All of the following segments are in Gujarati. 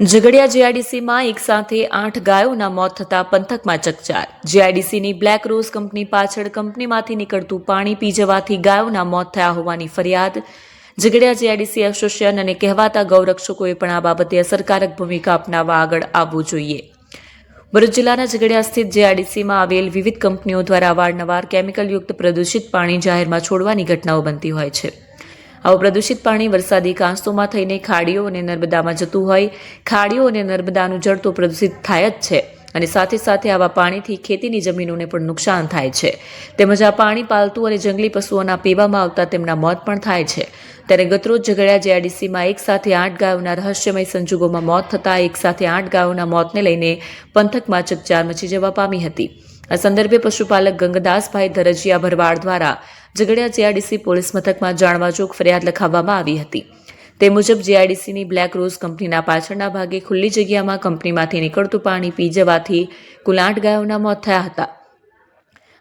ઝઘડિયા જીઆઈડીસીમાં એક સાથે આઠ ગાયોના મોત થતાં પંથકમાં ચકચાર. જીઆઈડીસીની બ્લેક રોઝ કંપની પાછળ કંપનીમાંથી નીકળતું પાણી પી જવાથી ગાયોના મોત થયા હોવાની ફરિયાદ. ઝઘડિયા જીઆઈડીસી એસોસિએશન અને કહેવાતા ગૌરક્ષકોએ પણ આ બાબતે અસરકારક ભૂમિકા અપનાવવા આગળ આવવું જોઈએ. ભરૂચ જિલ્લાના ઝઘડિયા સ્થિત જીઆઈડીસીમાં આવેલ વિવિધ કંપનીઓ દ્વારા અવારનવાર કેમિકલયુક્ત પ્રદૂષિત પાણી જાહેરમાં છોડવાની ઘટનાઓ બનતી હોય છે. આવું પ્રદૂષિત પાણી વરસાદી કાંસોમાં થઈને ખાડીઓ અને નર્મદામાં જતું હોય, ખાડીઓ અને નર્મદાનું જળ તો પ્રદૂષિત થાય જ છે અને સાથે સાથે આવા પાણીથી ખેતીની જમીનોને પણ નુકસાન થાય છે. તેમજ આ પાણી પાલતુ અને જંગલી પશુઓના પીવામાં આવતા તેમના મોત પણ થાય છે. ત્યારે ગતરોજ ઝઘડિયા જેઆઈડીસીમાં એક સાથે આઠ ગાયોના રહસ્યમય સંજોગોમાં મોત થતાં એક સાથે આઠ ગાયોના મોતને લઈને પંથકમાં ચકચાર મચી જવા પામી હતી. આ સંદર્ભે પશુપાલક ગંગદાસભાઈ ધરજીયા ભરવાડ દ્વારા ઝઘડિયા જીઆઈડીસી પોલીસ મથકમાં જાણવાજોગ ફરિયાદ લખાવવામાં આવી હતી. તે મુજબ જીઆઈડીસીની બ્લેક રોઝ કંપનીના પાછળના ભાગે ખુલ્લી જગ્યામાં કંપનીમાંથી નીકળતું પાણી પી જવાથી કુલ આઠ ગાયોના મોત થયા હતા.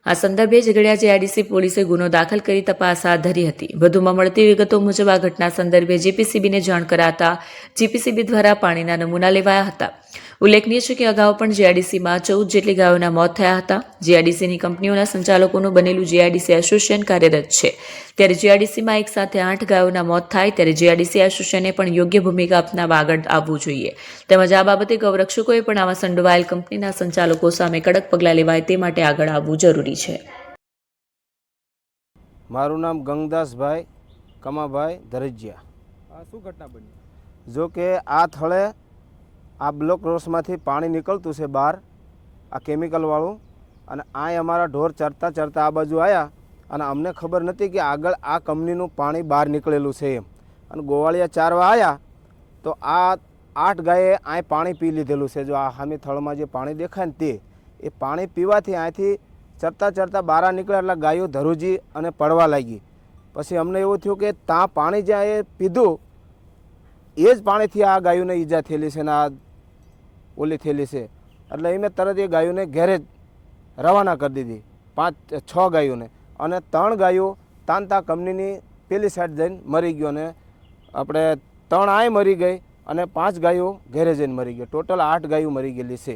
આ સંદર્ભે ઝઘડિયા જીઆઈડીસી પોલીસે ગુનો દાખલ કરી તપાસ હાથ ધરી હતી. વધુમાં મળતી વિગતો મુજબ આ ઘટના સંદર્ભે જીપીસીબીને જાણ કરાતા જીપીસીબી દ્વારા પાણીના નમૂના લેવાયા હતા. ઉલ્લેખનીય છે કે અગાઉ પણ જીઆઈડીસીમાં ચૌદ જેટલી ગાયોના મોત થયા હતા. જીઆઈડીસીની કંપનીઓના સંચાલકોનું બનેલું જીઆઈડીસી એસોસિએશન કાર્યરત છે. ત્યારે જીઆઈડીસીમાં એક સાથે આઠ ગાયોના મોત થાય ત્યારે જીઆઈડીસી એસોસિએશને પણ યોગ્ય ભૂમિકા અપનાવવા આગળ આવવું જોઈએ. તેમજ આ બાબતે ગૌરક્ષકોએ પણ આવા સંડોવાયેલ કંપનીના સંચાલકો સામે કડક પગલાં લેવાય તે માટે આગળ આવવું જરૂરી છે. મારું નામ ગંગદાસભાઈ કમાભાઈ ધરજિયા આ શું ઘટના બની? જો કે આ થળે આ બ્લોક રોસમાંથી પાણી નીકળતું છે બહાર આ કેમિકલવાળું અને આ અમારા ઢોર ચરતા ચરતા આ બાજુ આવ્યા અને અમને ખબર નથી કે આગળ આ કંપનીનું પાણી બહાર નીકળેલું છે એમ. અને ગોવાળિયા ચારવા આવ્યા તો આ આઠ ગાયે આ પાણી પી લીધેલું છે. જો આ સામે થળમાં જે પાણી દેખાય ને તે એ પાણી પીવાથી અહીંથી ચરતા ચરતા બહાર નીકળ્યા એટલે ગાયો ધરુજી અને પડવા લાગી. પછી અમને એવું થયું કે ત્યાં પાણી જ્યાં એ પીધું, એ જ પાણીથી આ ગાયોને ઈજા થયેલી છે ને આ ઓલી થયેલી છે. એટલે એ મેં તરત એ ગાયોને ઘેરે રવાના કરી દીધી, પાંચ, છ ગાયોને. અને ત્રણ ગાયો તાનતા કંપનીની પેલી સાઈડ જઈને મરી ગયો અને આપણે ત્રણ આય મરી ગઈ અને પાંચ ગાયો ઘેરે જઈને મરી ગઈ ટોટલ આઠ ગાયો મરી ગયેલી છે.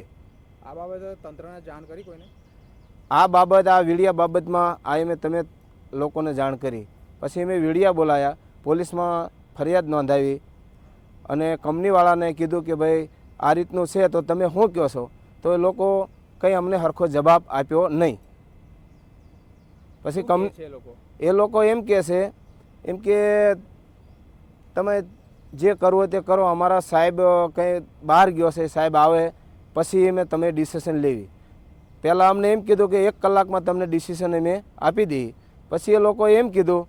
આ બાબતે તંત્રને જાણ કરી કોઈને? આ બાબત આ વીડિયા બાબતમાં આ મેં તમે લોકોને જાણ કરી. પછી મેં વીડિયા બોલાયા પોલીસમાં ફરિયાદ નોંધાવી અને કંપનીવાળાને કીધું કે ભાઈ આ રીતનું છે તો તમે શું કહો છો? તો એ લોકો કંઈ અમને સરખો જવાબ આપ્યો નહીં. પછી કંપની છે એ લોકો? એ લોકો એમ કહે છે એમ કે તમે જે કરવું તે કરો અમારા સાહેબ કંઈ બહાર ગયો છે સાહેબ આવે પછી અમે તમે ડિસિશન લેવી. પહેલાં અમને એમ કીધું કે એક કલાકમાં તમને ડિસિઝન અમે આપી દઈએ. પછી એ લોકો એમ કીધું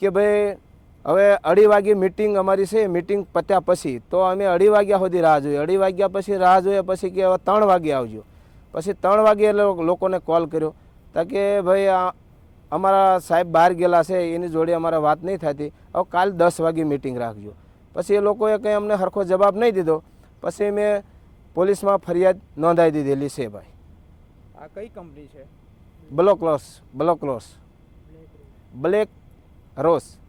કે ભાઈ, હવે અઢી વાગે મિટિંગ અમારી છે મિટિંગ પત્યા પછી. તો અમે અઢી વાગ્યા સુધી રાહ જોઈએ અઢી વાગ્યા પછી રાહ જોઈએ પછી કે હવે ત્રણ વાગે આવજો. પછી ત્રણ વાગે લોકોને કોલ કર્યો. તા કે ભાઈ અમારા સાહેબ બહાર ગયેલા છે, એની જોડે અમારે વાત નહીં થતી. હવે કાલ દસ વાગે મિટિંગ રાખજો. પછી એ લોકોએ કંઈ અમને સરખો જવાબ નહીં દીધો. પછી મેં પોલીસમાં ફરિયાદ નોંધાવી દીધેલી છે ભાઈ. આ કઈ કંપની છે? Block loss block loss. Black rose